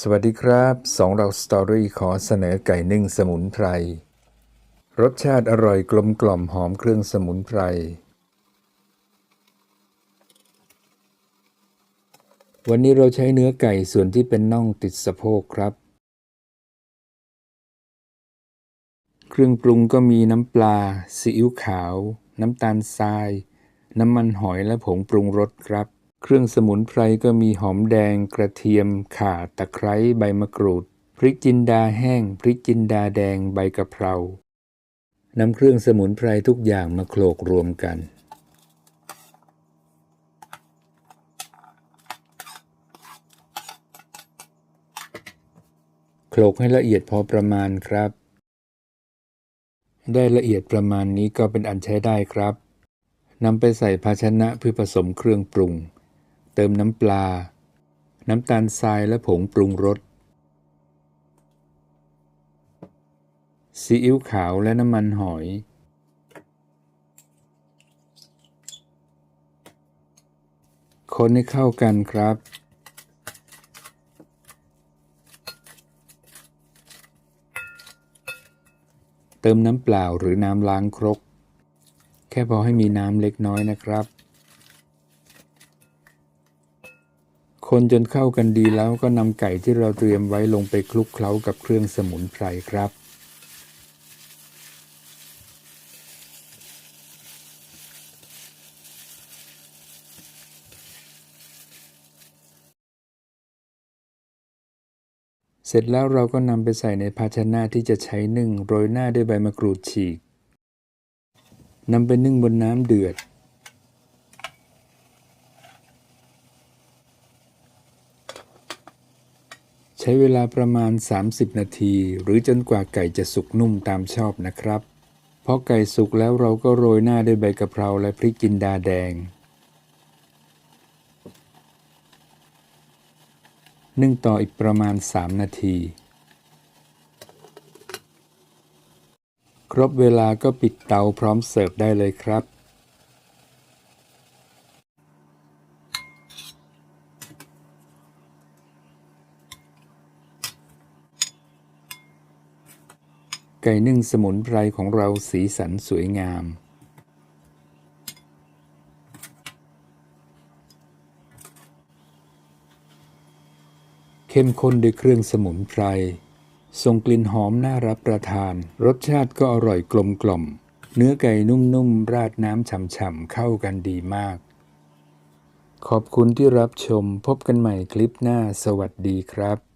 สวัสดีครับสองเราสตอรี่ขอเสนอไก่นึ่งสมุนไพร รสชาติอร่อยกลมกล่อมหอมเครื่องสมุนไพร วันนี้เราใช้เนื้อไก่ส่วนที่เป็นน่องติดสะโพกครับ เครื่องปรุงก็มีน้ำปลา ซีอิ๊วขาว น้ำตาลทราย น้ำมันหอยและผงปรุงรสครับ เครื่องสมุนไพรก็มีหอมแดงกระเทียมข่าตะไคร้ใบมะกรูด พริกจินดาแห้ง พริกจินดาแดงใบกะเพรานำเครื่องสมุนไพรทุกอย่างมาโขลกรวมกัน โขลกให้ละเอียดพอประมาณครับ ได้ละเอียดประมาณนี้ก็เป็นอันใช้ได้ครับนำไปใส่ภาชนะเพื่อผสมเครื่องปรุง เติมน้ำปลา น้ำตาลทรายและผงปรุงรส ซีอิ๊วขาวและน้ำมันหอย คนให้เข้ากันครับ เติมน้ำเปล่าหรือน้ำล้างครก แค่พอให้มีน้ำเล็กน้อยนะครับ คนจนเข้ากันดีแล้วก็นำไก่ที่เราเตรียมไว้ลงไปคลุกเคล้ากับเครื่องสมุนไพรครับ เสร็จแล้วเราก็นำไปใส่ในภาชนะที่จะใช้นึ่ง โรยหน้าด้วยใบมะกรูดฉีกนำไปนึ่งบนน้ำเดือด ใช้เวลาประมาณ 30 นาที หรือจนกว่าไก่จะสุกนุ่มตามชอบนะครับพอไก่สุกแล้วเราก็โรยหน้าด้วยใบกะเพราและพริกจินดาแดงนึ่งต่ออีกประมาณ 3 นาที ครบเวลาก็ปิดเตาพร้อมเสิร์ฟได้เลยครับ ไก่นึ่งสมุนไพรของเราสีสันสวยงาม เข้มข้นด้วยเครื่องสมุนไพรส่งกลิ่นหอมน่ารับประทาน รสชาติก็อร่อยกลมกล่อม เนื้อไก่นุ่มๆ ราดน้ำฉ่ำๆ เข้ากันดีมาก ขอบคุณที่รับชมพบกันใหม่คลิปหน้าสวัสดีครับ